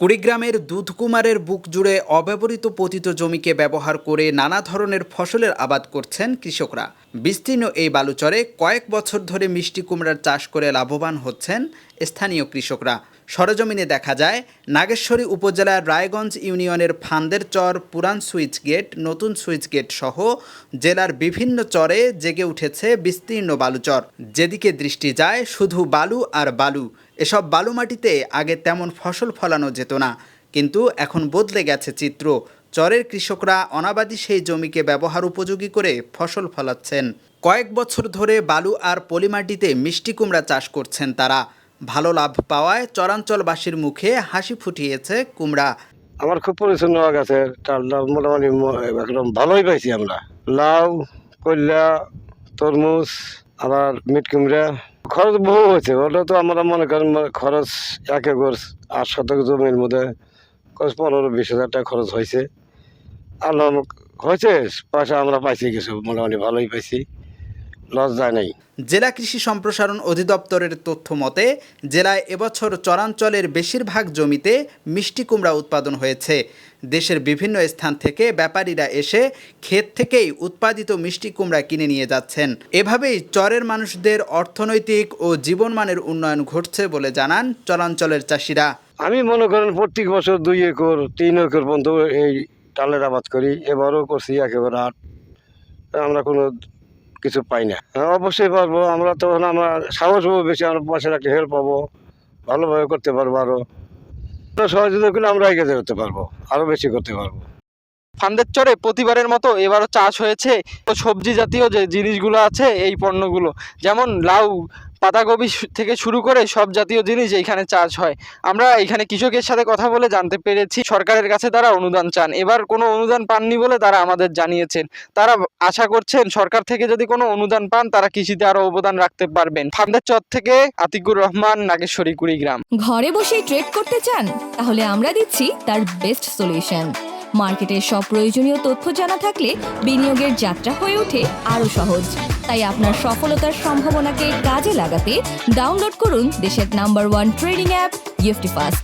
কুড়িগ্রামের দুধকুমারের বুক জুড়ে অব্যবহৃত পতিত জমিকে ব্যবহার করে নানা ধরনের ফসলের আবাদ করছেন কৃষকরা। বিস্তীর্ণ এই বালুচরে কয়েক বছর ধরে মিষ্টি কুমড়ার চাষ করে লাভবান হচ্ছেন স্থানীয় কৃষকরা। সরজমিনে দেখা যায়, নাগেশ্বরী উপজেলার রায়গঞ্জ ইউনিয়নের ফান্দের চর, পুরান সুইচ গেট, নতুন সুইচ গেট সহ জেলার বিভিন্ন চরে জেগে উঠেছে বিস্তীর্ণ বালুচর যেদিকে দৃষ্টি যায় শুধু বালু আর বালু। এসব বালু মাটিতে আগে তেমন ফসল ফলানো যেত না, কিন্তু এখন বদলে গেছে চিত্র। চরের কৃষকরা অনাবাদী সেই জমিকে ব্যবহার উপযোগী করে ফসল ফলাচ্ছেন। কয়েক বছর ধরে বালু আর পলিমাটিতে মিষ্টি কুমড়া চাষ করছেন তারা। ভালো লাভ পাওয়ায় চরাঞ্চলবাসীর মুখে হাসি ফুটিয়েছে কুমড়া। আমার খুব পরিচ্ছন্ন গেছে মোটামুটি একদম ভালোই পাইছি আমরা। লাউ কল্যা তরমুজ, আবার মিট কুমড়া, খরচ বহু হয়েছে, ওটা তো আমরা মনে করেন খরচ এক একর আট শতক জমির মধ্যে পনেরো বিশ হাজার টাকা খরচ হয়েছে। আল্লাহ হয়েছে, পয়সা আমরা পাইছি কিছু, মোটামুটি ভালোই পাইছি। লস যায় নাই। জেলা কৃষি সম্প্রসারণ অধিদপ্তরের তথ্য মতে জেলায় এবছর চরাঞ্চলের বেশিরভাগ জমিতে মিষ্টি কুমড়া উৎপাদন হয়েছে। দেশের বিভিন্ন স্থান থেকে ব্যাপারীরা এসে ক্ষেত থেকেই উৎপাদিত মিষ্টি কুমড়া কিনে নিয়ে যাচ্ছেন। এভাবেই চরের মানুষদের অর্থনৈতিক ও জীবনমানের উন্নয়ন ঘটছে বলে জানান চরাঞ্চলের চাষিরা। আমি মনে করেন প্রত্যেক বছর দুই একর তিন একর পর্যন্ত এই টালের আবাদ করি এবারও করছি একেবারে আট। আমরা কোনো কিছু পাই না। হ্যাঁ অবশ্যই পারব। আমরা তখন আমরা সাহস পাবো বেশি, আমরা পাশের একটা হেল্প পাবো। ভালোভাবে করতে পারব আরও সহযোগিতা করলে আমরা এগিয়ে যেতে পারব আরও বেশি করতে পারব। ফান্দের চরে প্রতিবারের মতো এবারও চাষ হয়েছে। সবজি জাতীয় যে জিনিসগুলো আছে, এই পণ্যগুলো, যেমন লাউ পাতাকপি থেকে শুরু করে সব জাতীয় জিনিস এইখানে চাষ হয়। আমরা এখানে কৃষকের সাথে কথা বলে জানতে পেরেছি, সরকারের কাছে তারা অনুদান চান। এবার কোনো অনুদান পাননি বলে তারা আমাদের জানিয়েছেন। তারা আশা করছেন সরকার থেকে যদি কোনো অনুদান পান, তারা কৃষিতে আরও অবদান রাখতে পারবেন। ফান্দের চর থেকে আতিকুর রহমান, নাগেশ্বরী, কুড়িগ্রাম। ঘরে বসেই ট্রেড করতে চান? তাহলে আমরা দিচ্ছি তার বেস্ট সলিউশন মার্কেটের সব প্রয়োজনীয় তথ্য জানা থাকলে বিনিয়োগের যাত্রা হয়ে ওঠে আরও সহজ। তাই আপনার সফলতার সম্ভাবনাকে কাজে লাগাতে ডাউনলোড করুন দেশের নাম্বার ওয়ান ট্রেডিং অ্যাপ গিফটি ফাস্ট